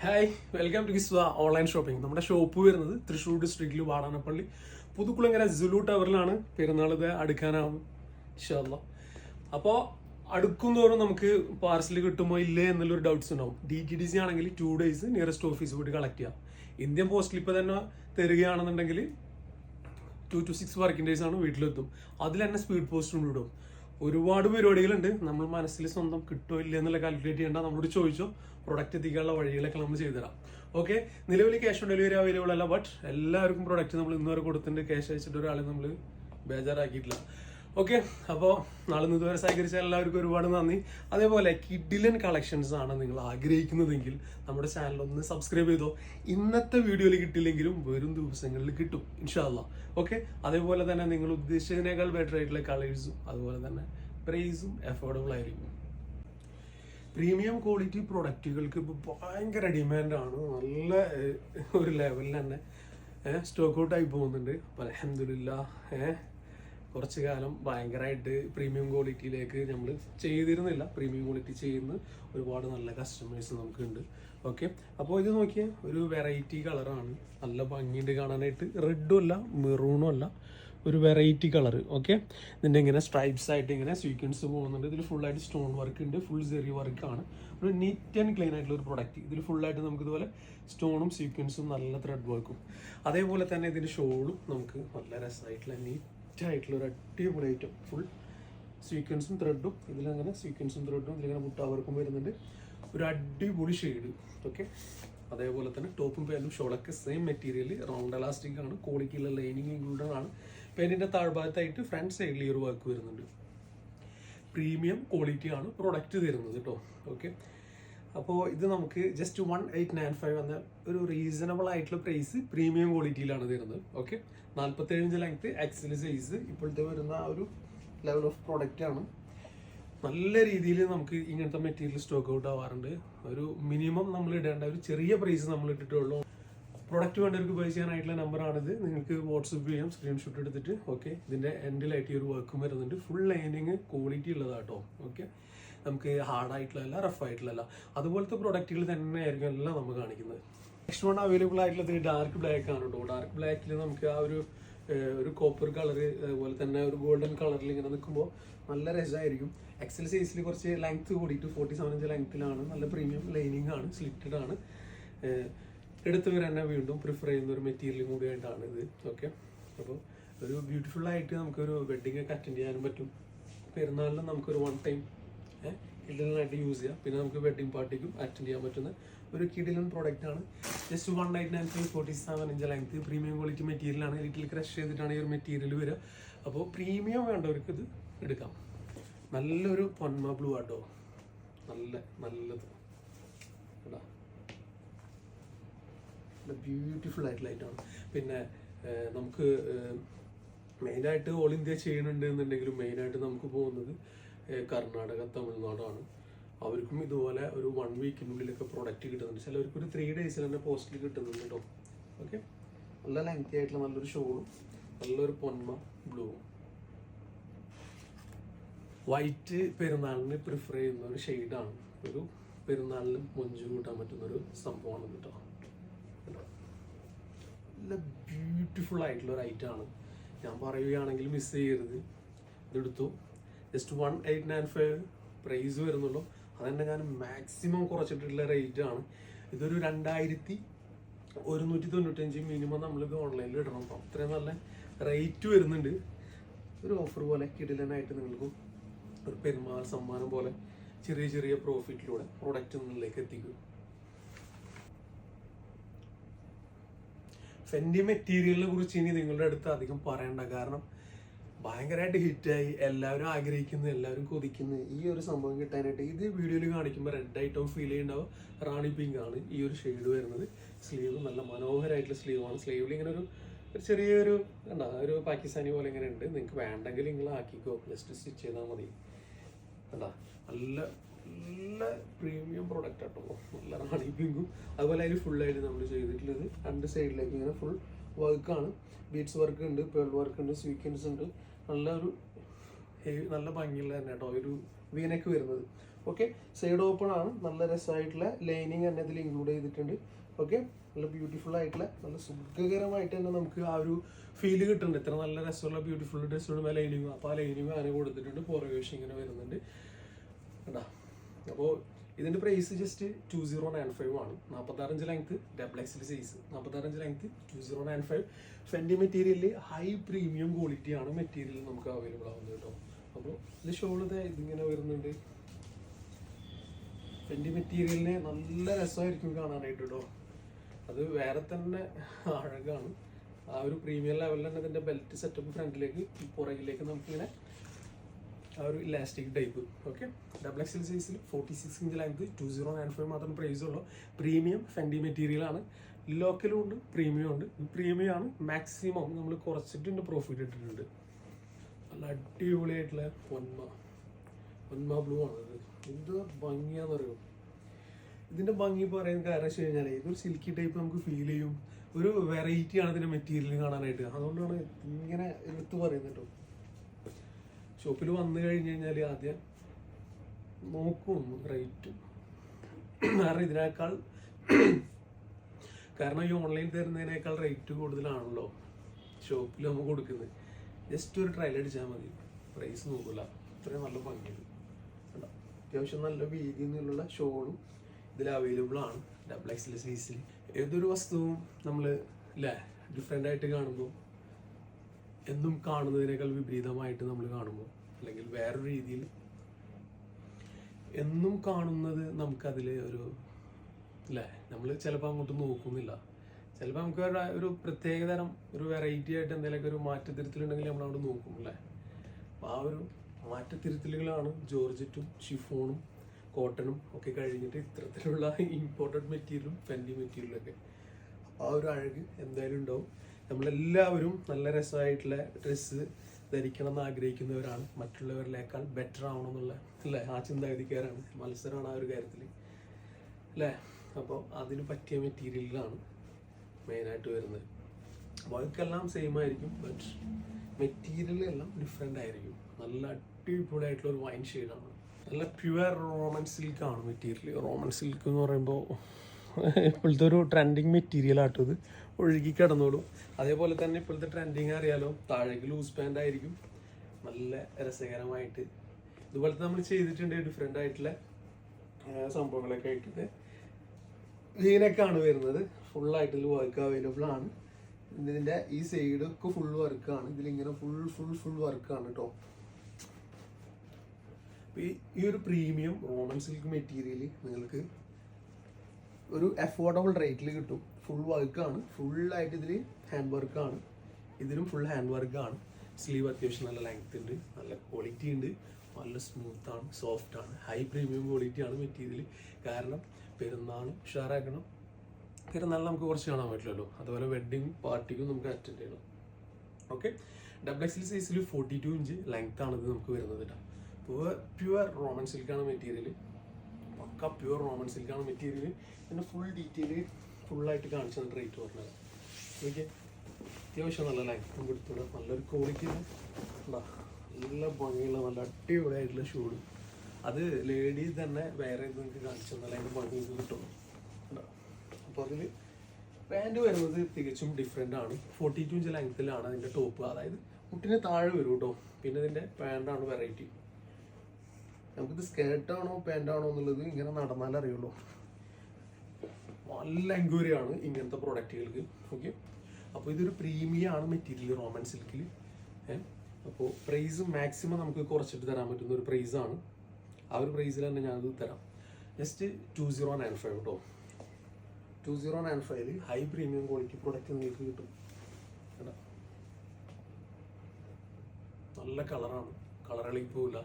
Hi welcome to Kiswa online shopping നമ്മുടെ shop വരുന്നത് തൃശ്ശൂർ ഡിസ്ട്രിക്റ്റിൽ വാടാനപ്പള്ളി. പുതുക്കുളങ്ങര ജുലു ടവറിലാണ് പെരുന്നാൾ ഇത് അടുക്കാനാവും ഇൻഷാല്ല അപ്പോൾ അടുക്കും തോറും നമുക്ക് പാർസൽ കിട്ടുമോ ഇല്ലേ എന്നുള്ളൊരു ഡൗട്ട്സ് ഉണ്ടാവും. ഡി ടി ഡി സി ആണെങ്കിൽ ടു ഡേയ്സ് നിയറസ്റ്റ് ഓഫീസ് പോയിട്ട് കളക്ട് ചെയ്യാം. ഇന്ത്യൻ പോസ്റ്റിൽ ഇപ്പോൾ തന്നെ തരികയാണെന്നുണ്ടെങ്കിൽ two two six working days ആണ് വീട്ടിലെത്തും. അതിൽ തന്നെ സ്പീഡ് പോസ്റ്റ് കൊണ്ട് വിടും ഒരുപാട് പരിപാടികളുണ്ട്. നമ്മൾ മനസ്സിൽ സ്വന്തം കിട്ടോ ഇല്ല എന്നുള്ള കാൽക്കുലേറ്റ് ചെയ്യേണ്ട നമ്മളോട് ചോദിച്ചോ പ്രൊഡക്റ്റ് എത്തിക്കാനുള്ള വഴികളൊക്കെ നമ്മൾ ചെയ്തുതരാം. ഓക്കെ നിലവിൽ ക്യാഷ് ഓൺ ഡെലിവറി അവൈലബിൾ അല്ല ബട്ട് എല്ലാവർക്കും പ്രൊഡക്റ്റ് നമ്മൾ ഇന്നുവരെ കൊടുത്തിട്ടുണ്ട്. ക്യാഷ് അയച്ചിട്ട് ഒരാളെ നമ്മൾ ബേജാറാക്കിയിട്ടില്ല. ഓക്കെ അപ്പോൾ നാളെ ഇതുവരെ സഹകരിച്ച എല്ലാവർക്കും ഒരുപാട് നന്ദി. അതേപോലെ കിഡിലൻ കളക്ഷൻസ് ആണ് നിങ്ങൾ ആഗ്രഹിക്കുന്നതെങ്കിൽ നമ്മുടെ ചാനൽ ഒന്ന് സബ്സ്ക്രൈബ് ചെയ്തോ. ഇന്നത്തെ വീഡിയോയിൽ കിട്ടിയില്ലെങ്കിലും വരും ദിവസങ്ങളിൽ കിട്ടും ഇൻഷാല്ല ഓക്കെ അതേപോലെ തന്നെ നിങ്ങൾ ഉദ്ദേശിച്ചതിനേക്കാൾ ബെറ്റർ ആയിട്ടുള്ള കളേഴ്സും അതുപോലെ തന്നെ പ്രൈസും അഫോർഡബിൾ ആയിരിക്കും. പ്രീമിയം ക്വാളിറ്റി പ്രൊഡക്റ്റുകൾക്ക് ഇപ്പോൾ ഭയങ്കര ഡിമാൻഡാണ് നല്ല ഒരു ലെവലിൽ തന്നെ സ്റ്റോക്ക് ഔട്ടായി പോകുന്നുണ്ട്. അപ്പോൾ അലഹമില്ല കുറച്ച് കാലം ഭയങ്കരമായിട്ട് പ്രീമിയം ക്വാളിറ്റിയിലേക്ക് നമ്മൾ ചെയ്തിരുന്നില്ല. പ്രീമിയം ക്വാളിറ്റി ചെയ്യുന്ന ഒരുപാട് നല്ല കസ്റ്റമേഴ്സ് നമുക്കുണ്ട്. ഓക്കെ അപ്പോൾ ഇത് നോക്കിയാൽ ഒരു വെറൈറ്റി കളറാണ് നല്ല ഭംഗിയുണ്ട് കാണാനായിട്ട്. റെഡും അല്ല മെറൂണും അല്ല. ഒരു വെറൈറ്റി കളർ ഓക്കെ ഇതിന്റെ ഇങ്ങനെ സ്ട്രൈപ്സ് ആയിട്ട് ഇങ്ങനെ സ്വീക്വൻസ് പോകുന്നുണ്ട്. ഇതിൽ ഫുള്ളായിട്ട് സ്റ്റോൺ വർക്ക് ഉണ്ട്. ഫുൾ സെറി വർക്കാണ് ഒരു നീറ്റ് ആൻഡ് ക്ലീൻ ആയിട്ടുള്ള ഒരു പ്രൊഡക്റ്റ് ഇതിൽ ഫുള്ളായിട്ട് നമുക്ക് ഇതുപോലെ സ്റ്റോണും സ്വീക്വൻസും നല്ല ത്രെഡ് വർക്കും അതേപോലെ തന്നെ ഇതിന്റെ ഷോളും നമുക്ക് നല്ല രസമായിട്ടുള്ള നീറ്റ് ആയിട്ടുള്ള ഒരു അടിപൊളി ഐറ്റം ഫുൾ സീക്വൻസും ത്രെഡും ഇതിലങ്ങനെ സീക്വൻസും ത്രെഡും ഇതിലിങ്ങനെ മുട്ടാവർക്കും വരുന്നുണ്ട്. ഒരു അടിപൊളി ഷെയ്ഡ് ഓക്കെ അതേപോലെ തന്നെ ടോപ്പും പാന്റും ഷോളൊക്കെ സെയിം മെറ്റീരിയൽ റൗണ്ട് എലാസ്റ്റിക് ആണ് ക്വാളിറ്റിയുള്ള ലൈനിങ് ഇൻക്ലൂഡഡ് ആണ്. പാന്റിന്റെ താഴ്ഭാഗത്തായിട്ട് ഫ്രണ്ട് സൈഡിൽ ഈ ഒരു വർക്ക് വരുന്നുണ്ട്. പ്രീമിയം ക്വാളിറ്റി ആണ് പ്രൊഡക്റ്റ് തരുന്നത് കേട്ടോ ഓക്കെ അപ്പോൾ ഇത് നമുക്ക് just one eight nine five എന്ന ഒരു റീസണബിൾ ആയിട്ടുള്ള പ്രൈസ് പ്രീമിയം ക്വാളിറ്റിയിലാണ് തരുന്നത്. ഓക്കെ നാൽപ്പത്തേഴ് ഇഞ്ച് ലെങ്ത് എക്സൽ സൈസ് ഇപ്പോഴത്തെ വരുന്ന ആ ഒരു ലെവൽ ഓഫ് പ്രോഡക്റ്റ് ആണ്. നല്ല രീതിയിൽ നമുക്ക് ഇങ്ങനത്തെ മെറ്റീരിയൽ സ്റ്റോക്ക് ഔട്ട് ആവാറുണ്ട്. ഒരു മിനിമം നമ്മൾ ഇടേണ്ട ഒരു ചെറിയ പ്രൈസ് നമ്മൾ ഇട്ടിട്ടുള്ളൂ. പ്രൊഡക്റ്റ് വേണ്ടവർക്ക് ബൈ ചെയ്യാനായിട്ടുള്ള നമ്പറാണിത് നിങ്ങൾക്ക് വാട്സപ്പ് ചെയ്യാം സ്ക്രീൻഷോട്ട് എടുത്തിട്ട്. ഓക്കെ ഇതിന്റെ എൻഡിലായിട്ട് ഈ ഒരു വർക്കും വരുന്നുണ്ട്. ഫുൾ ലൈനിങ് ക്വാളിറ്റി ഉള്ളതാട്ടോ. ഓക്കെ നമുക്ക് ഹാർഡ് ആയിട്ടുള്ളതല്ല റഫ് ആയിട്ടുള്ളതല്ല. അതുപോലത്തെ പ്രൊഡക്റ്റുകൾ തന്നെയായിരിക്കും എല്ലാം നമ്മൾ കാണിക്കുന്നത്. നെക്സ്റ്റ് വൺ അവൈലബിൾ ആയിട്ടുള്ളത് ഡാർക്ക് ബ്ലാക്ക് ആണ് കേട്ടോ ഡാർക്ക് ബ്ലാക്കിൽ നമുക്ക് ആ ഒരു ഒരു കോപ്പർ കളർ അതുപോലെ തന്നെ ഒരു ഗോൾഡൻ കളറിൽ ഇങ്ങനെ നിൽക്കുമ്പോൾ നല്ല രസമായിരിക്കും എക്സൽ സൈസിൽ കുറച്ച് ലെങ്ത്ത് കൂടിയിട്ട് ഫോർട്ടി സെവൻ ഇഞ്ച് ലെങ്ത്തിലാണ് നല്ല പ്രീമിയം ലൈനിങ് ആണ് സ്ലിറ്റഡ് ആണ്. എടുത്തവർ തന്നെ വീണ്ടും പ്രിഫർ ചെയ്യുന്ന ഒരു മെറ്റീരിയൽ കൂടിയായിട്ടാണ് ഇത്. ഓക്കെ അപ്പോൾ ഒരു ബ്യൂട്ടിഫുൾ ആയിട്ട് നമുക്കൊരു വെഡിങ് ഒക്കെ അറ്റൻഡ് ചെയ്യാനും പറ്റും. പെരുന്നാളിലും നമുക്കൊരു വൺ ടൈം കിഡിലനായിട്ട് യൂസ് ചെയ്യാം. പിന്നെ നമുക്ക് വെഡിങ് പാർട്ടിക്കും അറ്റൻഡ് ചെയ്യാൻ പറ്റുന്ന ഒരു കിഡിലൻ പ്രോഡക്റ്റ് ആണ്. Just one eight nine five forty seven inch length premium quality material ആണ്. ലിറ്റിൽ ക്രഷ് ചെയ്തിട്ടാണ് ഈ ഒരു മെറ്റീരിയൽ വരിക. അപ്പോൾ പ്രീമിയം വേണ്ടവർക്ക് ഇത് എടുക്കാം. നല്ലൊരു പൊന്മ ബ്ലൂ ആട്ടോ നല്ല നല്ലത്. ബ്യൂട്ടിഫുൾ ആയിട്ടുള്ള ലൈറ്റാണ് പിന്നെ നമുക്ക് മെയിനായിട്ട് ഓൾ ഇന്ത്യ ചെയ്യണുണ്ട് എന്നുണ്ടെങ്കിലും മെയിനായിട്ട് നമുക്ക് പോകുന്നത് കർണാടക തമിഴ്നാടാണ്. അവർക്കും ഇതുപോലെ ഒരു വൺ വീക്കിനുള്ളിലൊക്കെ പ്രൊഡക്റ്റ് കിട്ടുന്നുണ്ട്. ചിലവർക്ക് ഒരു ത്രീ ഡേയ്സിൽ തന്നെ പോസ്റ്റിൽ കിട്ടുന്നുണ്ട് കേട്ടോ ഓക്കെ നല്ല ലെങ്തി ആയിട്ടുള്ള നല്ലൊരു ഷോളും നല്ലൊരു പൊന്മ ബ്ലൂവും വൈറ്റ് പെരുന്നാളിന് പ്രിഫർ ചെയ്യുന്ന ഒരു ഷെയ്ഡാണ് ഒരു പെരുന്നാളിന് മൊഞ്ചു കൂട്ടാൻ പറ്റുന്ന ഒരു സംഭവമാണ് കേട്ടോ നല്ല ബ്യൂട്ടിഫുൾ ആയിട്ടുള്ള ഒരു ഐറ്റം ആണ്. ഞാൻ പറയുകയാണെങ്കിൽ മിസ് ചെയ്യരുത്. ഇതെടുത്തു. Just one eight nine five price വരുന്നുള്ളൂ. അതന്നെ ഞാൻ മാക്സിമം കുറച്ചിട്ടുള്ള റേറ്റ് ആണ്. ഇതൊരു രണ്ടായിരത്തി ഒരുന്നൂറ്റി തൊണ്ണൂറ്റഞ്ച് മിനിമം നമ്മളിത് ഓൺലൈനിൽ ഇടണം അപ്പം അത്രയും നല്ല റേറ്റ് വരുന്നുണ്ട്. ഒരു ഓഫർ പോലെ കിടിലനായിട്ട് നിങ്ങൾക്കും ഒരു പെരുമാൾ സമ്മാനം പോലെ ചെറിയ ചെറിയ പ്രോഫിറ്റിലൂടെ പ്രൊഡക്റ്റ് നിങ്ങളിലേക്ക് എത്തിക്കും. ഫെൻഡി മെറ്റീരിയലിനെ കുറിച്ച് ഇനി നിങ്ങളുടെ അടുത്ത് അധികം പറയണ്ട. കാരണം ഭയങ്കരമായിട്ട് ഹിറ്റായി. എല്ലാവരും ആഗ്രഹിക്കുന്നു എല്ലാവരും കൊതിക്കുന്നു. ഈ ഒരു സംഭവം കിട്ടാനായിട്ട് ഇത് വീഡിയോയിൽ കാണിക്കുമ്പോൾ റെഡ് ആയിട്ടും ഫീൽ ചെയ്യുന്നുണ്ടാവും റാണി പിങ്ക് ആണ് ഈ ഒരു ഷെയ്ഡ് വരുന്നത്. സ്ലീവ് നല്ല മനോഹരമായിട്ടുള്ള സ്ലീവാണ് സ്ലീവിൽ ഇങ്ങനെ ഒരു ഒരു ചെറിയൊരു എന്താ ഒരു പാകിസ്ഥാനി പോലെ ഇങ്ങനെ ഉണ്ട്. നിങ്ങൾക്ക് വേണ്ടെങ്കിൽ നിങ്ങൾ ആക്കിക്കോ. ജസ്റ്റ് സ്റ്റിച്ച് ചെയ്താൽ മതി. എന്താ നല്ല നല്ല പ്രീമിയം പ്രൊഡക്റ്റ് ആട്ടോ. നല്ല റാണി പിങ്കും അതുപോലെ അതിൽ ഫുള്ളായിട്ട് നമ്മൾ ചെയ്തിട്ടുള്ളത് രണ്ട് സൈഡിലേക്ക് ഇങ്ങനെ ഫുൾ വർക്കാണ് ബീഡ്സ് വർക്ക് ഉണ്ട് പേൾ വർക്ക് ഉണ്ട് സ്വീക്കൻസ് ഉണ്ട്. നല്ല ഒരു നല്ല ഭംഗിയുള്ള തന്നെ കേട്ടോ ഒരു വീനക്ക് വരുന്നത്. ഓക്കെ സൈഡ് ഓപ്പൺ ആണ്. നല്ല രസമായിട്ടുള്ള ലൈനിങ് തന്നെ ഇതിൽ ഇൻക്ലൂഡ് ചെയ്തിട്ടുണ്ട്. ഓക്കെ നല്ല ബ്യൂട്ടിഫുൾ ആയിട്ടുള്ള നല്ല സുഖകരമായിട്ട് തന്നെ നമുക്ക് ആ ഒരു ഫീൽ കിട്ടുന്നുണ്ട്. ഇത്ര നല്ല രസമുള്ള ബ്യൂട്ടിഫുൾ ഡ്രസ്സുകൾ ലൈനിങ് അപ്പോൾ ആ ലൈനിങ് അങ്ങനെ കൊടുത്തിട്ടുണ്ട്. പുറകേഷൻ ഇങ്ങനെ വരുന്നുണ്ട്. കേട്ടാ അപ്പോൾ ഇതിന്റെ price just two zero nine five ആണ്. നാൽപ്പത്താറഞ്ച് ലെങ്ത് ഡബിൾ എക്സിൽ size നാൽപ്പത്താറഞ്ച് length two zero nine five Fendi മെറ്റീരിയലിൽ ഹൈ പ്രീമിയം ക്വാളിറ്റി ആണ് മെറ്റീരിയൽ നമുക്ക് അവൈലബിൾ ആവുന്നത് കേട്ടോ. അപ്പോൾ ഇത് ഷോൾ ഇതിങ്ങനെ വരുന്നുണ്ട്. ഫെൻഡി മെറ്റീരിയലിന് നല്ല രസമായിരിക്കും കാണാനായിട്ട് കേട്ടോ. അത് വേറെ തന്നെ അഴകാണ് ആ ഒരു പ്രീമിയം ലെവലിൽ തന്നെ ഇതിന്റെ ബെൽറ്റ് സെറ്റപ്പ് ഫ്രണ്ടിലേക്ക് പുറകിലേക്ക് നമുക്കിങ്ങനെ ഒരു elastic type. Okay double XL സൈസിൽ forty six inch length two zero nine five മാത്രം പ്രൈസ് ഉള്ളൂ. പ്രീമിയം ഫെൻഡി മെറ്റീരിയൽ ആണ്. ലോക്കലും ഉണ്ട് പ്രീമിയം ഉണ്ട്. പ്രീമിയം ആണ്. മാക്സിമം നമ്മൾ കുറച്ചിട്ടുണ്ട് പ്രോഫിറ്റ് ഇട്ടിട്ടുണ്ട്. നല്ല അടിപൊളിയായിട്ടുള്ള പൊന്മ. പൊന്മ ബ്ലൂ ആണ് എന്ത് ഭംഗിയാന്ന് പറയും ഇതിന്റെ ഭംഗി പറയാൻ കാരണം വെച്ച് കഴിഞ്ഞാൽ ഇതൊരു സിൽക്കി ടൈപ്പ് നമുക്ക് ഫീൽ ചെയ്യും. ഒരു വെറൈറ്റി ആണ് ഇതിന്റെ മെറ്റീരിയൽ കാണാനായിട്ട്. അതുകൊണ്ടാണ് ഇങ്ങനെ എടുത്ത് പറയുന്നത് കേട്ടോ. ഷോപ്പിൽ വന്നു കഴിഞ്ഞ് കഴിഞ്ഞാൽ ആദ്യം നോക്കും റേറ്റ്. കാരണം ഇതിനേക്കാൾ കാരണം ഈ ഓൺലൈൻ തരുന്നതിനേക്കാൾ റേറ്റ് കൂടുതലാണല്ലോ ഷോപ്പിൽ നമ്മൾ കൊടുക്കുന്നത്. ജസ്റ്റ് ഒരു ട്രയൽ അടിച്ചാൽ മതി. പ്രൈസ് നോക്കില്ല അത്രയും നല്ല ഭംഗിയുണ്ട് കണ്ടോ? അത്യാവശ്യം നല്ല വീതി എന്നുള്ള ഷോളും ഇതിൽ അവൈലബിൾ ആണ്. ഡബിൾ എക്സിൽ സൈസിൽ ഏതൊരു വസ്തുവും നമ്മൾ അല്ലേ ഡിഫറെന്റ് ആയിട്ട് കാണുമ്പോൾ എന്നും കാണുന്നതിനേക്കാൾ വിപരീതമായിട്ട് നമ്മൾ കാണുമ്പോൾ അല്ലെങ്കിൽ വേറൊരു രീതിയിൽ എന്നും കാണുന്നത് നമുക്കതിൽ ഒരു അല്ലേ നമ്മൾ ചിലപ്പോൾ അങ്ങോട്ട് നോക്കുന്നില്ല. ചിലപ്പോൾ നമുക്ക് ഒരു പ്രത്യേക തരം ഒരു വെറൈറ്റി ആയിട്ട് എന്തെങ്കിലുമൊക്കെ ഒരു മാറ്റത്തിരുത്തലുണ്ടെങ്കിൽ നമ്മൾ അവിടെ നോക്കും അല്ലേ അപ്പോൾ ആ ഒരു മാറ്റത്തിരുത്തലുകളാണ് ജോർജറ്റും ഷിഫോണും കോട്ടണും ഒക്കെ കഴിഞ്ഞിട്ട് ഇത്തരത്തിലുള്ള ഇമ്പോർട്ടന്റ് മെറ്റീരിയലും ഫെൻഡി മെറ്റീരിയലും ഒക്കെ. ആ ഒരു അഴക് എന്തായാലും ഉണ്ടാവും. നമ്മളെല്ലാവരും നല്ല രസമായിട്ടുള്ള ഡ്രസ്സ് ധരിക്കണം എന്ന് ആഗ്രഹിക്കുന്നവരാണ് മറ്റുള്ളവരിലേക്കാൾ ബെറ്റർ ആവണമെന്നുള്ള അല്ലേ? ആ ചിന്താഗതിക്കാരാണ് മത്സരമാണ് ആ ഒരു കാര്യത്തിൽ അല്ലേ? അപ്പോൾ അതിന് പറ്റിയ മെറ്റീരിയലാണ് മെയിനായിട്ട് വരുന്നത്. വർക്കെല്ലാം സെയിം ആയിരിക്കും ബട്ട് മെറ്റീരിയൽ എല്ലാം ഡിഫറെന്റ് ആയിരിക്കും. നല്ല അടിപൊളിയായിട്ടുള്ള ഒരു വൈൻ ഷെയ്ഡാണ് നല്ല പ്യുവർ റോമൻ സിൽക്കാണ് മെറ്റീരിയൽ റോമൻ സിൽക്ക് എന്ന് പറയുമ്പോൾ ഇപ്പോഴത്തെ ഒരു ട്രെൻഡിങ് ഇത്. ഒഴുകി കിടന്നോളും. അതേപോലെ തന്നെ ഇപ്പോഴത്തെ ട്രെൻഡിങ് അറിയാലോ താഴേക്ക് ലൂസ് പാന്റ് ആയിരിക്കും. നല്ല രസകരമായിട്ട്. ഇതുപോലത്തെ നമ്മൾ ചെയ്തിട്ടുണ്ട് ഡിഫറെന്റ് ആയിട്ടുള്ള സംഭവങ്ങളൊക്കെ ആയിട്ടുണ്ട്. ഇതിനൊക്കെയാണ് വരുന്നത്. ഫുള്ളായിട്ട് വർക്ക് അവൈലബിൾ ആണ്. ഇതിന്റെ ഈ സൈഡ് ഒക്കെ ഫുൾ വർക്കാണ് ഇതിലിങ്ങനെ ഫുൾ ഫുൾ ഫുൾ വർക്കാണ് കേട്ടോ ഈ ഒരു പ്രീമിയം റോമൻ സിൽക്ക് മെറ്റീരിയൽ നിങ്ങൾക്ക് ഒരു അഫോർഡബിൾ റേറ്റിൽ കിട്ടും. ഫുൾ വർക്കാണ് ഫുള്ളായിട്ട് ഇതിൽ ഹാൻഡ് വർക്കാണ് ഇതിലും ഫുൾ ഹാൻഡ് വർക്കാണ് സ്ലീവ് അത്യാവശ്യം നല്ല ലെങ്ത് ഉണ്ട് നല്ല ക്വാളിറ്റി ഉണ്ട് നല്ല സ്മൂത്ത് ആണ് സോഫ്റ്റ് ആണ്. ഹൈ പ്രീമിയം ക്വാളിറ്റി ആണ് മെറ്റീരിയൽ കാരണം പെരുന്നാളും ഉഷാറാക്കണം. പെരുന്നാൾ നമുക്ക് കുറച്ച് കാണാൻ പറ്റില്ലല്ലോ. അതുപോലെ വെഡിങ് പാർട്ടിക്കും നമുക്ക് അറ്റൻഡ് ചെയ്യണം. ഓക്കെ ഡബിൾ എക്സിൽ സൈസിൽ ഫോർട്ടി ടു ഇഞ്ച് ലെങ്ത് ആണ് ഇത് നമുക്ക് വരുന്നത് കേട്ടോ പ്യുവർ പ്യുവർ റോമൻ സിൽക്കാണ് മെറ്റീരിയൽ പക്ക പ്യുവർ റോമൻ സിൽക്കാണ് മെറ്റീരിയൽ പിന്നെ ഫുൾ ഡീറ്റെയിൽ ഫുള്ളായിട്ട് കോൺസെൻട്രേറ്റ് പറഞ്ഞത് ഓക്കെ അത്യാവശ്യം നല്ല ലൈറ്റും കൊടുത്തുള്ള നല്ലൊരു ക്വാളിറ്റി നല്ല ഭംഗിയുള്ള നല്ല അടിപൊളിയായിട്ടുള്ള ഷൂഡ് അത് ലേഡീസ് തന്നെ വേറെ നിങ്ങൾക്ക് കാണിച്ചു തന്നാൽ അതിന്റെ ഭംഗി കിട്ടുള്ളൂ. അപ്പോൾ അതിൽ പാന്റ് വരുന്നത് തികച്ചും ഡിഫറെന്റ് ആണ്. ഫോർട്ടി ടു ഇഞ്ച് ലെങ്ത്തിലാണ് അതിന്റെ ടോപ്പ് അതായത് മുട്ടിന് താഴെ വരും കേട്ടോ പിന്നെ ഇതിന്റെ പാന്റാണ് വെറൈറ്റി നമുക്കിത് സ്കേർട്ടാണോ പാന്റാണോ എന്നുള്ളത് ഇങ്ങനെ നടന്നാലേ അറിയുള്ളൂ. നല്ല എൻക്വയറി ആണ് ഇങ്ങനത്തെ പ്രോഡക്റ്റുകൾക്ക് ഓക്കെ അപ്പോൾ ഇതൊരു പ്രീമിയം ആണ് മെറ്റീരിയൽ റോമൻ സിൽക്കിൽ അപ്പോൾ പ്രൈസ് മാക്സിമം നമുക്ക് കുറച്ചിട്ട് തരാൻ പറ്റുന്ന ഒരു പ്രൈസ് ആണ്. ആ ഒരു പ്രൈസിൽ തന്നെ ഞാനത് തരാം. Just two zero nine five കേട്ടോ ടു സീറോ നയൻ ഫൈവിൽ ഹൈ പ്രീമിയം ക്വാളിറ്റി പ്രൊഡക്റ്റ് നിങ്ങൾക്ക് കിട്ടും. കേട്ടോ നല്ല കളറാണ് കളർ പോവില്ല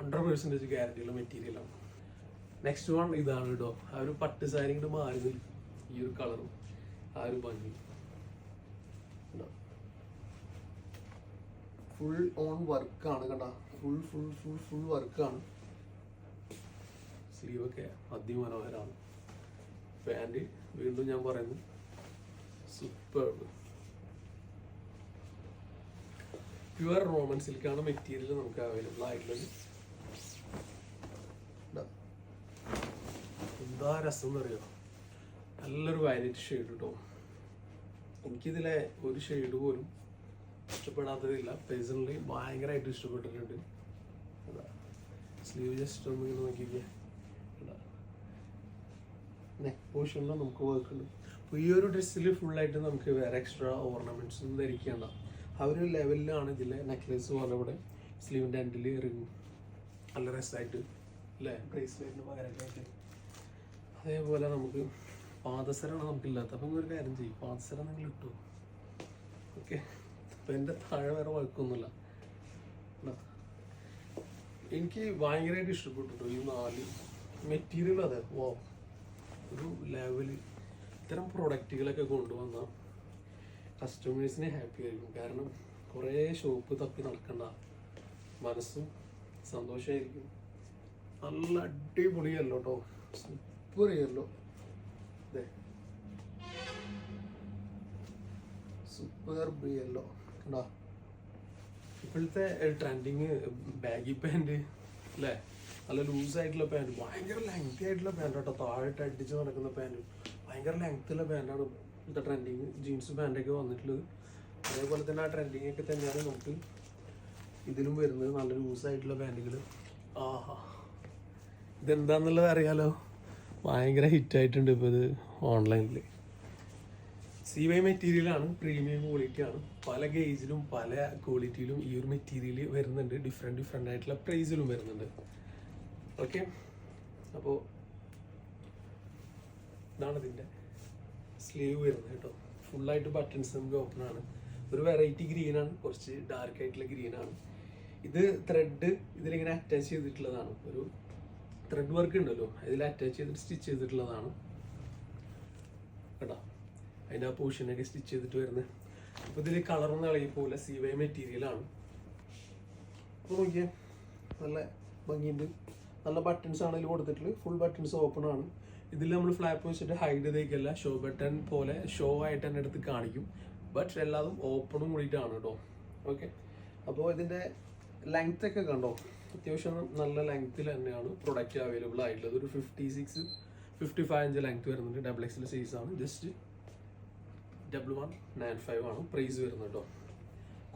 ഹൺഡ്രഡ് പെർസെന്റേജ് ഗ്യാരണ്ടിയുള്ള മെറ്റീരിയലാണ് നെക്സ്റ്റ് വൺ ഇതാണ് കേട്ടോ ആ ഒരു പട്ട് സാരി ഇങ്ങോട്ട് മാറി. ഈ ഒരു കളറും ആ ഒരു ഭംഗി. ഫുൾ ഓൺ വർക്കാണ് കണ്ട. ഫുൾ ഫുൾ ഫുൾ ഫുൾ വർക്കാണ് സ്ലീവൊക്കെ അതിമനോഹരമാണ് പാന്റ് വീണ്ടും ഞാൻ പറയുന്നു. സൂപ്പർ പ്യുവർ റോമൻ സിൽക്കാണ് മെറ്റീരിയൽ നമുക്ക് അവൈലബിൾ ആയിട്ടുള്ളത്. എന്താ രസം എന്നറിയോ നല്ലൊരു വയലറ്റ് ഷെയ്ഡ് കേട്ടോ എനിക്കിതിലെ ഒരു ഷെയ്ഡ് പോലും ഇഷ്ടപ്പെടാത്തതില്ല. പേഴ്സണലി ഭയങ്കരമായിട്ട് ഇഷ്ടപ്പെട്ടിട്ടുണ്ട്. സ്ലീവ് ജസ്റ്റ് ഒന്ന് ഇങ്ങനെ നോക്കിക്കേ. നെക്ക് പോർഷനിൽ നമുക്ക് വർക്ക് ഉണ്ട്. അപ്പോൾ ഈ ഒരു ഡ്രസ്സിൽ ഫുള്ളായിട്ട് നമുക്ക് വേറെ എക്സ്ട്രാ ഓർണമെന്റ്സ് ഒന്നും ധരിക്കേണ്ട. ആ ഒരു ലെവലിലാണ് ഇതിലെ നെക്ലേസ് പോലെ ഇവിടെ സ്ലീവിന്റെ എൻഡിൽ റിങ് നല്ല രസമായിട്ട് അല്ലേ ബ്രേസ്ലെറ്റിന് പകരമായിട്ട്. അതേപോലെ നമുക്ക് പാദസരമാണ് നമുക്കില്ലാത്ത അപ്പം ഒരു കാര്യം ചെയ്യും. പാദസരം നിങ്ങൾ ഇട്ടു? ഓക്കെ. അപ്പം എന്റെ താഴെ വേറെ വഴക്കൊന്നുമില്ല. എനിക്ക് ഭയങ്കരമായിട്ട് ഇഷ്ടപ്പെട്ടു ട്ടോ ഈ നാല് മെറ്റീരിയൽ അതെ. വോ. ഒരു ലെവൽ ഇത്തരം പ്രൊഡക്റ്റുകളൊക്കെ കൊണ്ടുവന്ന കസ്റ്റമേഴ്സിനെ ഹാപ്പി ആയിരിക്കും. കാരണം കുറേ ഷോപ്പ് തപ്പി നടക്കണ്ട. മനസ്സും സന്തോഷമായിരിക്കും നല്ല അടിപൊളിയല്ലോ കേട്ടോ. ചെയ്യല്ലോ അതെ സൂപ്പർ ബിയല്ലോ കണ്ടോ? ഇപ്പോഴത്തെ ട്രെൻഡിങ് ബാഗി പാന്റ് അല്ലേ നല്ല ലൂസ് ആയിട്ടുള്ള പാന്റ് ഭയങ്കര ലെങ്തി ആയിട്ടുള്ള പാന്റ് കേട്ടോ താഴെട്ട് അടിച്ച് നടക്കുന്ന പാന്റ് ഭയങ്കര ലെങ്ത്തുള്ള പാന്റാണ് ഇപ്പോഴത്തെ ട്രെൻഡിങ് ജീൻസ് പാന്റൊക്കെ വന്നിട്ടുള്ളത്. അതേപോലെ തന്നെ ആ ട്രെൻഡിങ് ഒക്കെ തന്നെയാണ് നമുക്ക് ഇതിലും വരുന്നത്. നല്ല ലൂസ് ആയിട്ടുള്ള പാന്റുകൾ ആഹാ. ഇതെന്താന്നുള്ളത് അറിയാലോ? ഭയങ്കര ഹിറ്റായിട്ടുണ്ട് ഇപ്പോൾ ഇത് ഓൺലൈനിൽ സി വൈ മെറ്റീരിയലാണ് പ്രീമിയം ക്വാളിറ്റി ആണ്. പല ഗേജിലും പല ക്വാളിറ്റിയിലും ഈ ഒരു മെറ്റീരിയൽ വരുന്നുണ്ട്. ഡിഫറെന്റ് ഡിഫറെന്റ് ആയിട്ടുള്ള പ്രൈസിലും വരുന്നുണ്ട്. ഓക്കെ അപ്പോൾ ഇതാണ് ഇതിന്റെ സ്ലീവ് വരുന്നത് കേട്ടോ. ഫുള്ളായിട്ട് ബട്ടൺസ് നമുക്ക് ഓപ്പൺ ആണ്. ഒരു വെറൈറ്റി ഗ്രീൻ ആണ് കുറച്ച് ഡാർക്ക് ആയിട്ടുള്ള ഗ്രീൻ ആണ്. ഇത് ത്രെഡ് ഇതിലിങ്ങനെ അറ്റാച്ച് ചെയ്തിട്ടുള്ളതാണ്. ഒരു ത്രെഡ് വർക്ക് ഉണ്ടല്ലോ. അതിൽ അറ്റാച്ച് ചെയ്തിട്ട് സ്റ്റിച്ച് ചെയ്തിട്ടുള്ളതാണ്. കേട്ടോ അതിന്റെ ആ പോർഷനൊക്കെ സ്റ്റിച്ച് ചെയ്തിട്ട് വരുന്നത്. അപ്പോൾ ഇതിൽ കളറൊന്നും ഇളകി പോലെ സി വൈ മെറ്റീരിയലാണ് അപ്പോൾ നോക്കിയേ നല്ല ഭംഗിയുണ്ട്. നല്ല ബട്ടൺസ് ആണ് ഇതിൽ കൊടുത്തിട്ടുള്ളത്. ഫുൾ ബട്ടൺസ് ഓപ്പൺ ആണ്. ഇതിൽ നമ്മൾ ഫ്ലാപ്പ് വെച്ചിട്ട് ഹൈഡ് ചെയ്തേക്കല്ല. ഷോ ബട്ടൺ പോലെ ഷോ ആയിട്ട് തന്നെ എടുത്ത് കാണിക്കും. ബട്ട് എല്ലാതും ഓപ്പണും കൂടിയിട്ടാണ് കേട്ടോ. ഓക്കെ അപ്പോൾ ഇതിന്റെ ലെങ്ത് ഒക്കെ കണ്ടോ? അത്യാവശ്യം നല്ല ലെങ്ത്തിൽ തന്നെയാണ് പ്രൊഡക്റ്റ് അവൈലബിൾ ആയിട്ടുള്ളത്. ഒരു fifty six fifty five inch length വരുന്നുണ്ട്. ഡബിൾ എക്സിൽ സൈസ് ആണ്. Just double one nine five ആണ്. പ്രൈസ് വരുന്നത് കേട്ടോ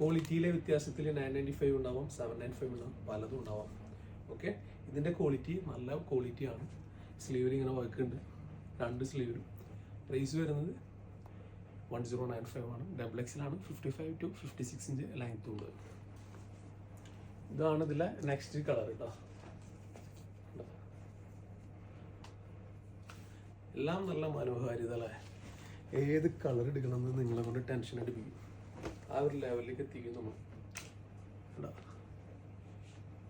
ക്വാളിറ്റിയിലെ വ്യത്യാസത്തിൽ നയൻ നയന്റി ഫൈവ് ഉണ്ടാവാം സെവൻ നയൻ ഫൈവ് ഉണ്ടാവും പലതും ഉണ്ടാവാം. ഓക്കെ ഇതിന്റെ ക്വാളിറ്റി നല്ല ക്വാളിറ്റിയാണ് സ്ലീവിൽ ഇങ്ങനെ വർക്ക് ഉണ്ട്. രണ്ട് സ്ലീവിലും പ്രൈസ് വരുന്നത് വൺ സീറോ നയൻ ഫൈവ് ആണ്. Double എക്സിലാണ് fifty five two fifty six inch length ഉണ്ട് ഇതാണ് ഇതിലെ നെക്സ്റ്റ് കളർ കേട്ടോ. എല്ലാം നല്ല മനോഹാരിത അല്ലേ ഏത് കളർ എടുക്കണമെന്ന് നിങ്ങളെ കൊണ്ട് ടെൻഷൻ അടിപ്പിക്കും ആ ഒരു ലെവലിലേക്ക് എത്തിക്കും നമ്മൾ കണ്ടോ?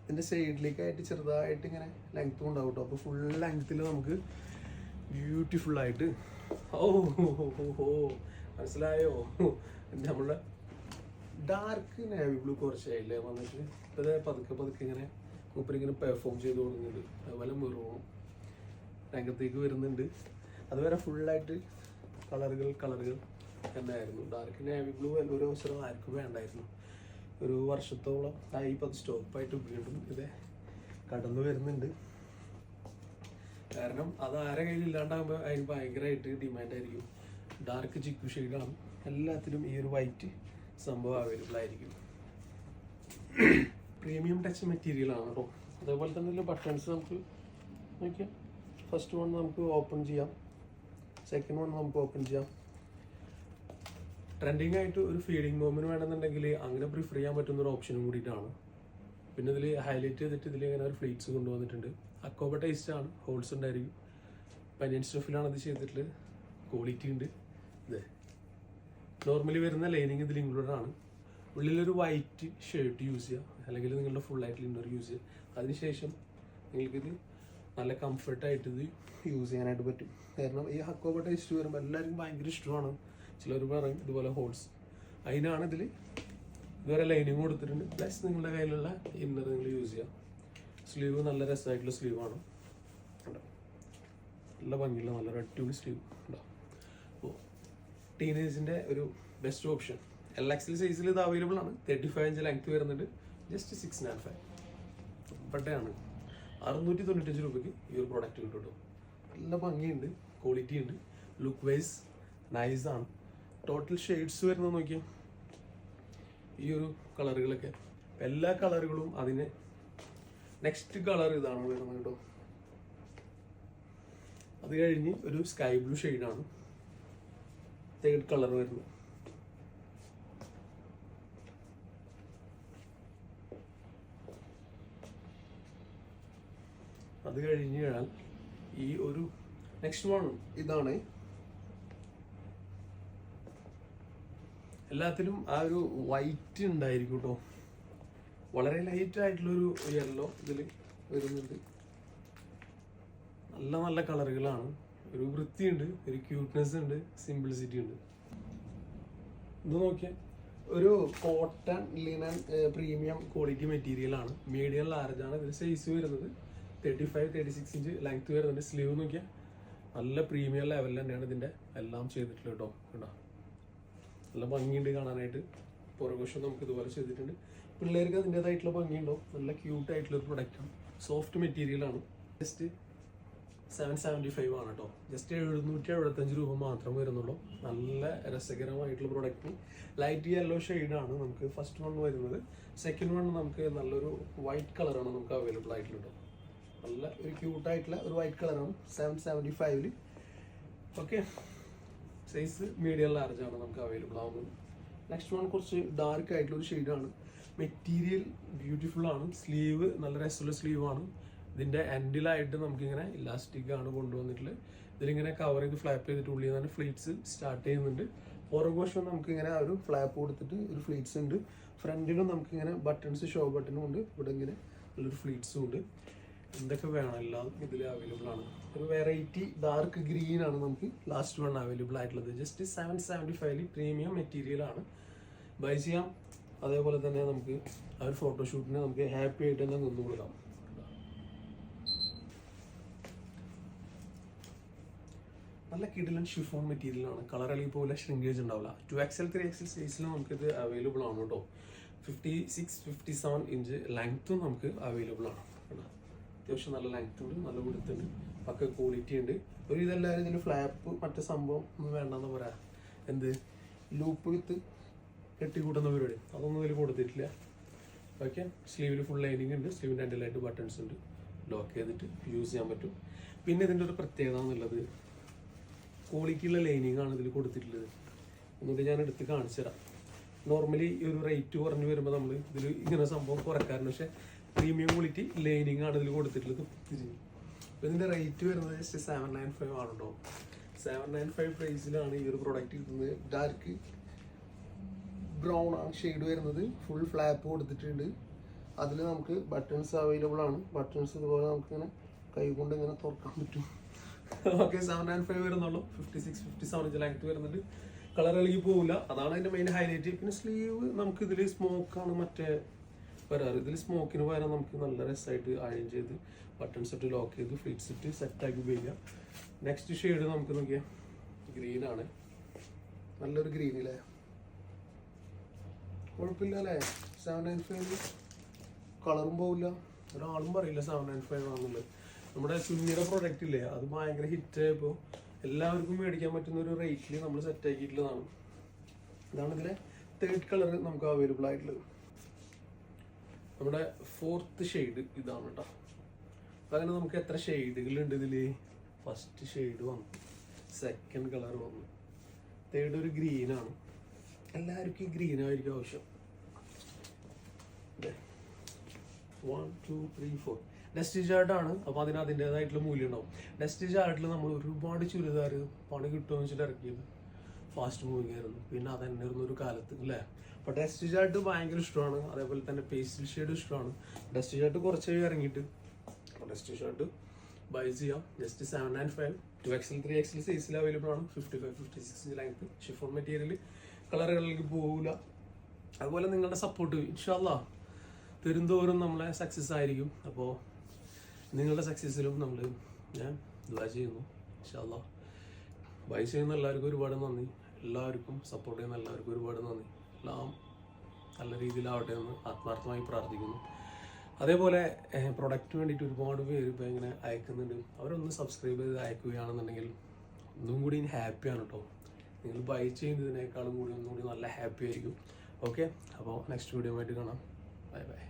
ഇതിന്റെ സൈഡിലേക്കായിട്ട് ചെറുതായിട്ട് ഇങ്ങനെ ലെങ്ത്തും ഉണ്ടാവും കേട്ടോ അപ്പോൾ ഫുൾ ലെങ്ത്തിൽ നമുക്ക് ബ്യൂട്ടിഫുൾ ആയിട്ട് ഓ. മനസ്സിലായോ നമ്മളുടെ ഡാർക്ക് നേവി ബ്ലൂ കുറച്ചായില്ലേ വന്നിട്ട് ഇപ്പൊ പതുക്കെ പതുക്കെ ഇങ്ങനെ മൂപ്പരിങ്ങനെ പെർഫോം ചെയ്ത് കൊടുക്കുന്നുണ്ട് അതുപോലെ മെറൂണും രംഗത്തേക്ക് വരുന്നുണ്ട്. അതുവരെ ഫുള്ളായിട്ട് കളറുകൾ കളറുകൾ തന്നെയായിരുന്നു ഡാർക്ക് നേവി ബ്ലൂ ഒരു അവസരം ആർക്കും വേണ്ടായിരുന്നു. ഒരു വർഷത്തോളം ആയി ഇപ്പം സ്റ്റോപ്പായിട്ട് വീണ്ടും ഇത് കടന്നു വരുന്നുണ്ട്. കാരണം അത് ആരെ കയ്യിൽ ഇല്ലാണ്ടാകുമ്പോൾ അതിന് ഭയങ്കരമായിട്ട് ഡിമാൻഡായിരിക്കും ഡാർക്ക് ചിക്കു ഷെയ്ഡാണ് എല്ലാത്തിലും ഈ ഒരു വൈറ്റ് സംഭവം അവൈലബിൾ ആയിരിക്കും. പ്രീമിയം ടച്ച് മെറ്റീരിയൽ ആണ് കേട്ടോ അതേപോലെ തന്നെ ബട്ടൺസ് നമുക്ക് നോക്കിയാൽ ഫസ്റ്റ് വൺ നമുക്ക് ഓപ്പൺ ചെയ്യാം. സെക്കൻഡ് വൺ നമുക്ക് ഓപ്പൺ ചെയ്യാം. ട്രെൻഡിങ് ആയിട്ട് ഒരു ഫീഡിങ് മോമിന് വേണമെന്നുണ്ടെങ്കിൽ അങ്ങനെ പ്രിഫർ ചെയ്യാൻ പറ്റുന്ന ഒരു ഓപ്ഷനും കൂടിയിട്ടാണ്. പിന്നെ ഇതിൽ ഹൈലൈറ്റ് ചെയ്തിട്ട് ഇതിൽ ഇങ്ങനെ ഒരു ഫ്ലീറ്റ്സ് കൊണ്ടുവന്നിട്ടുണ്ട്. അക്കോബ ടേസ്റ്റ് ആണ്. ഹോൾസ് ഉണ്ടായിരിക്കും. പനിയൻ സ്റ്റഫിലാണ് ഇത് ചെയ്തിട്ടുള്ളത്. ക്വാളിറ്റി ഉണ്ട്. ഇത് നോർമലി വരുന്ന ലൈനിങ് ഇതിൽ ഇൻക്ലൂഡഡ് ആണ്. ഉള്ളിലൊരു വൈറ്റ് ഷർട്ട് യൂസ് ചെയ്യുക. അല്ലെങ്കിൽ നിങ്ങളുടെ ഫുൾ ആയിട്ടുള്ള ഇന്നർ യൂസ് ചെയ്യുക. അതിനുശേഷം നിങ്ങൾക്കിത് നല്ല കംഫർട്ടായിട്ട് ഇത് യൂസ് ചെയ്യാനായിട്ട് പറ്റും. കാരണം ഈ ഹക്കോബട്ട ഇഷ്ടം വരുമ്പോൾ എല്ലാവർക്കും ഭയങ്കര ഇഷ്ടമാണ്. ചിലർ പറയും ഇതുപോലെ ഹോൾസ് അതിനാണ് ഇതിൽ ഇതുവരെ ലൈനിങ് കൊടുത്തിട്ടുണ്ട്. പ്ലസ് നിങ്ങളുടെ കയ്യിലുള്ള ഇന്നർ നിങ്ങൾ യൂസ് ചെയ്യാം സ്ലീവ് നല്ല രസമായിട്ടുള്ള സ്ലീവാണ് നല്ല ഭംഗിയുള്ള നല്ല അടിപൊളി സ്ലീവ് ഉണ്ടോ അപ്പോൾ ടീനേജിന്റെ ഒരു ബെസ്റ്റ് ഓപ്ഷൻ എൽ എക്സിൽ സൈസിൽ ഇത് അവൈലബിൾ ആണ്. തേർട്ടി ഫൈവ് ഇഞ്ച് ലെങ്ത് വരുന്നുണ്ട്. ജസ്റ്റ് സിക്സ് നയൻ ഫൈവ് ബട്ടയാണ് അറുന്നൂറ്റി തൊണ്ണൂറ്റഞ്ച് രൂപയ്ക്ക് ഈ ഒരു പ്രോഡക്റ്റ് കേട്ടോ നല്ല ഭംഗിയുണ്ട്. ക്വാളിറ്റി ഉണ്ട്. ലുക്ക് വൈസ് നൈസ് ആണ്. ടോട്ടൽ ഷെയ്ഡ്സ് വരുന്നത് നോക്കിയാൽ ഈ ഒരു കളറുകളൊക്കെ. എല്ലാ കളറുകളും അതിന് നെക്സ്റ്റ് കളർ ഇതാണ് വരുന്നത് കേട്ടോ. അത് കഴിഞ്ഞ് ഒരു സ്കൈ ബ്ലൂ ഷെയ്ഡാണ് തേർഡ് കളർ വരുന്നു. അത് കഴിഞ്ഞ് കഴിഞ്ഞാൽ ഈ ഒരു നെക്സ്റ്റ് വൺ ഇതാണ്. എല്ലാത്തിലും ആ ഒരു വൈറ്റ് ഉണ്ടായിരിക്കും കേട്ടോ വളരെ ലൈറ്റ് ആയിട്ടുള്ളൊരു യെല്ലോ ഇതിൽ വരുന്നുണ്ട്. നല്ല നല്ല കളറുകളാണ് ഒരു വൃത്തിയുണ്ട് ഒരു ക്യൂട്ട്നെസ് ഉണ്ട് സിംപ്ലിസിറ്റി ഉണ്ട്. ഇത് നോക്കിയാൽ ഒരു cotton linen premium quality material ആണ്. മീഡിയം ലാർജ് ആണ്. ഇതിൽ സൈസ് വരുന്നത് thirty five thirty six inch length വരുന്നുണ്ട്. സ്ലീവ് നോക്കിയാൽ നല്ല പ്രീമിയം ലെവലിൽ തന്നെയാണ് ഇതിന്റെ എല്ലാം ചെയ്തിട്ടുള്ളത് കേട്ടോ കേട്ടോ നല്ല ഭംഗിയുണ്ട് കാണാനായിട്ട്. പുറകുശം നമുക്ക് ഇതുപോലെ ചെയ്തിട്ടുണ്ട്. പിള്ളേർക്ക് അതിന്റെതായിട്ടുള്ള ഭംഗിയുണ്ടാവും. നല്ല ക്യൂട്ട് ആയിട്ടുള്ള ഒരു പ്രൊഡക്റ്റാണ് സോഫ്റ്റ് മെറ്റീരിയൽ ആണ്. ജസ്റ്റ് സെവൻ സെവന്റി ഫൈവ് ആണ് കേട്ടോ ജസ്റ്റ് എഴുന്നൂറ്റി എഴുപത്തഞ്ച് രൂപ മാത്രം വരുന്നുള്ളൂ. നല്ല രസകരമായിട്ടുള്ള പ്രൊഡക്റ്റ് ലൈറ്റ് യെല്ലോ ആണ് നമുക്ക് ഫസ്റ്റ് വൺ വരുന്നത്. സെക്കൻഡ് വൺ നമുക്ക് നല്ലൊരു വൈറ്റ് കളറാണ് നമുക്ക് അവൈലബിൾ ആയിട്ടുള്ളത് നല്ല ഒരു ക്യൂട്ടായിട്ടുള്ള ഒരു വൈറ്റ് കളറാണ് സെവൻ സെവന്റി ഫൈവിൽ ഓക്കെ സൈസ് മീഡിയം ലാർജ് ആണ് നമുക്ക് അവൈലബിൾ ആവുന്നത്. നെക്സ്റ്റ് വൺ കുറച്ച് ഡാർക്ക് ആയിട്ടുള്ള ഒരു ഷെയ്ഡാണ് മെറ്റീരിയൽ ബ്യൂട്ടിഫുൾ ആണ്. സ്ലീവ് നല്ല രസമുള്ള സ്ലീവ് ആണ് ഇതിന്റെ എൻഡിലായിട്ട് നമുക്കിങ്ങനെ ഇലാസ്റ്റിക് ആണ് കൊണ്ടുവന്നിട്ടുള്ളത്. ഇതിലിങ്ങനെ കവർ ചെയ്ത് ഫ്ലാപ്പ് ചെയ്തിട്ട് ഉള്ളിൽ നിന്ന് ഫ്ലീറ്റ്സ് സ്റ്റാർട്ട് ചെയ്യുന്നുണ്ട്. പുറകുവശം നമുക്കിങ്ങനെ ഒരു ഫ്ലാപ്പ് കൊടുത്തിട്ട് ഒരു ഫ്ലീറ്റ്സ് ഉണ്ട്. ഫ്രണ്ടിലും നമുക്കിങ്ങനെ ബട്ടൺസ് ഷോ ബട്ടണും ഉണ്ട്. ഇവിടെ ഇങ്ങനെ നല്ലൊരു ഫ്ലീറ്റ്സും ഉണ്ട്. എന്തൊക്കെ വേണം? എല്ലാം ഇതിൽ അവൈലബിൾ ആണ്. ഒരു വെറൈറ്റി ഡാർക്ക് ഗ്രീൻ ആണ് നമുക്ക് ലാസ്റ്റ് വൺ അവൈലബിൾ ആയിട്ടുള്ളത്. ജസ്റ്റ് സെവൻ സെവന്റി ഫൈവിൽ പ്രീമിയം മെറ്റീരിയൽ ആണ്. ബൈ ചെയ്യാം. അതേപോലെ തന്നെ നമുക്ക് ആ ഒരു ഫോട്ടോഷൂട്ടിന് നമുക്ക് ഹാപ്പി ആയിട്ട് തന്നെ നിന്ന് നല്ല കിടിലൻ ഷിഫോൺ മെറ്റീരിയലാണ് കളർ അല്ലെങ്കിൽ പോലെ ഷ്രിങ്കേജ് ഉണ്ടാവില്ല. ടു എക്സൽ ത്രീ എക്സൽ സൈസിൽ നമുക്കിത് അവൈലബിൾ ആണ് കേട്ടോ fifty six fifty seven inch ലെങ്ത്തും നമുക്ക് അവൈലബിൾ ആണ്. അത്യാവശ്യം നല്ല ലെങ്ത് ഉണ്ട് നല്ല കൊടുത്തുണ്ട് പക്ക ക്വാളിറ്റി ഉണ്ട്. ഒരു ഇതെല്ലാവരും ഇതിന് ഫ്ലാപ്പ് മറ്റേ സംഭവം ഒന്നും വേണ്ടെന്ന് പറയാം. എന്ത്? ലൂപ്പ് വിത്ത് കെട്ടിക്കൂട്ടുന്ന പരിപാടി. അതൊന്നും ഇതിൽ കൊടുത്തിട്ടില്ല. ഓക്കെ സ്ലീവിൽ ഫുൾ ലൈനിങ് ഉണ്ട്. സ്ലീവിന്റെ രണ്ടിലായിട്ട് ബട്ടൺസ് ഉണ്ട്. ലോക്ക് ചെയ്തിട്ട് യൂസ് ചെയ്യാൻ പറ്റും. പിന്നെ ഇതിന്റെ ഒരു പ്രത്യേകത എന്നുള്ളത് ക്വാളിറ്റിയുള്ള ലൈനിങ് ആണ് ഇതിൽ കൊടുത്തിട്ടുള്ളത്. എന്നിട്ട് ഞാൻ എടുത്ത് കാണിച്ചു തരാം. നോർമലി ഈ ഒരു റേറ്റ് കുറഞ്ഞു വരുമ്പോൾ നമ്മൾ ഇതിൽ ഇങ്ങനെ സംഭവം കുറക്കാറുണ്ട്. പക്ഷേ പ്രീമിയം ക്വാളിറ്റി ലൈനിങ് ആണ് ഇതിൽ കൊടുത്തിട്ടുള്ളത്. ഇതിന്റെ റേറ്റ് വരുന്നത് ജസ്റ്റ് സെവൻ നയൻ ഫൈവ് ആണ് കേട്ടോ സെവൻ നയൻ ഫൈവ് പ്രൈസിലാണ് ഈ ഒരു പ്രൊഡക്റ്റ് കിട്ടുന്നത് ഡാർക്ക് ബ്രൗൺ ആണ് ഷെയ്ഡ് വരുന്നത്. ഫുൾ ഫ്ലാപ്പ് കൊടുത്തിട്ടുണ്ട്. അതിൽ നമുക്ക് ബട്ടൺസ് അവൈലബിൾ ആണ്. ബട്ടൺസ് ഇതുപോലെ നമുക്കിങ്ങനെ കൈ കൊണ്ട് ഇങ്ങനെ തുറക്കാൻ പറ്റും. ഓക്കെ സെവൻ ആൻഡ് ഫൈവ് വരുന്നുള്ളൂ. Fifty six fifty seven length വരുന്നുണ്ട്. കളർ ഇളകി പോവില്ല. അതാണ് അതിന്റെ മെയിൻ ഹൈലൈറ്റ് പിന്നെ സ്ലീവ് നമുക്ക് ഇതിൽ സ്മോക്കാണ് മറ്റേ വരാറ്. ഇതിൽ സ്മോക്കിന് പകരം നമുക്ക് നല്ല രസമായിട്ട് അയൺ ചെയ്ത് ബട്ടൺ സെറ്റ് ലോക്ക് ചെയ്ത് ഫ്ലിറ്റ്സ് സെറ്റ് സെറ്റാക്കി ഉപയോഗിക്കാം. നെക്സ്റ്റ് ഷെയ്ഡ് നമുക്ക് നോക്കിയാൽ ഗ്രീൻ ആണ്. നല്ലൊരു ഗ്രീൻ അല്ലേ കുഴപ്പമില്ല അല്ലേ? സെവൻ നയൻ ഫൈവ് കളറും പോവില്ല. ഒരാളും പറയില്ല സെവൻ നയൻ ഫൈവ് ആണെന്നുള്ളത്. നമ്മുടെ ചുന്നിയുടെ പ്രൊഡക്റ്റ് ഇല്ലേ? അത് ഭയങ്കര ഹിറ്റ് ആയപ്പോൾ എല്ലാവർക്കും മേടിക്കാൻ പറ്റുന്ന ഒരു റേറ്റിൽ നമ്മൾ സെറ്റ് ആക്കിയിട്ടുള്ളതാണ്. ഇതാണ് ഇതിലെ തേർഡ് കളർ നമുക്ക് അവൈലബിൾ ആയിട്ടുള്ളത്. നമ്മുടെ ഫോർത്ത് ഷെയ്ഡ് ഇതാണ് കേട്ടോ അങ്ങനെ നമുക്ക് എത്ര ഷെയ്ഡുകൾ ഉണ്ട് ഇതിൽ ഫസ്റ്റ് ഷെയ്ഡ് വന്നു. സെക്കൻഡ് കളർ വന്നു. തേർഡ് ഒരു ഗ്രീനാണ് എല്ലാവർക്കും ഈ ഗ്രീൻ ആയിരിക്കും ആവശ്യം. One two three four dust ചാർട്ടാണ് അപ്പോൾ അതിന് അതിന്റെതായിട്ടുള്ള മൂല്യം ഉണ്ടാവും ഡസ്റ്റ് ചാർട്ടിൽ നമ്മൾ ഒരുപാട് ചുരിദാർ പണി കിട്ടുമെന്ന് വെച്ചിട്ട് ഇറക്കിയത് ഫാസ്റ്റ് മൂവിങ് ആയിരുന്നു. പിന്നെ അത് തന്നെ ഒരു കാലത്ത് അല്ലേ? അപ്പോൾ ഡസ്റ്റ് ചാർട്ട് ഭയങ്കര ഇഷ്ടമാണ്. അതേപോലെ തന്നെ പേസ്റ്റൽ ഷെയ്ഡ് ഇഷ്ടമാണ്. ഡസ്റ്റ് ചാർട്ട് കുറച്ച് ഇറങ്ങിയിട്ട് ഡസ്റ്റ് ഷർട്ട് ബൈ ചെയ്യാം. Just seven and five two XL three XL സൈസിൽ അവൈലബിൾ ആണ്. Fifty five fifty six length chiffon material കളറുകളിലേക്ക് പോകില്ല അതുപോലെ നിങ്ങളുടെ സപ്പോർട്ട് ഇൻഷാല്ലാ തരുന്തോറും നമ്മളെ സക്സസ് ആയിരിക്കും. അപ്പോൾ നിങ്ങളുടെ സക്സസ്സിലും നമ്മൾ ഞാൻ ദ്വാ ചെയ്യുന്നു ഇഷല്ല ബൈ ചെയ്യുന്ന എല്ലാവർക്കും ഒരുപാട് നന്ദി. എല്ലാവർക്കും സപ്പോർട്ട് ചെയ്യുന്ന എല്ലാവർക്കും ഒരുപാട് നന്ദി. എല്ലാം നല്ല രീതിയിലാവട്ടെ എന്ന് ആത്മാർത്ഥമായി പ്രാർത്ഥിക്കുന്നു. അതേപോലെ പ്രൊഡക്റ്റിന് വേണ്ടിയിട്ട് ഒരുപാട് പേര് ഇപ്പോൾ ഇങ്ങനെ അയക്കുന്നുണ്ട്. അവരൊന്ന് സബ്സ്ക്രൈബ് ചെയ്ത് അയക്കുകയാണെന്നുണ്ടെങ്കിൽ ഒന്നും കൂടി ഹാപ്പിയാണ് കേട്ടോ നിങ്ങൾ ബൈ ചെയ്യുന്നതിനേക്കാളും കൂടി ഒന്നും കൂടി നല്ല ഹാപ്പി ആയിരിക്കും. ഓക്കെ അപ്പോൾ നെക്സ്റ്റ് വീഡിയോ ആയിട്ട് കാണാം. Bye bye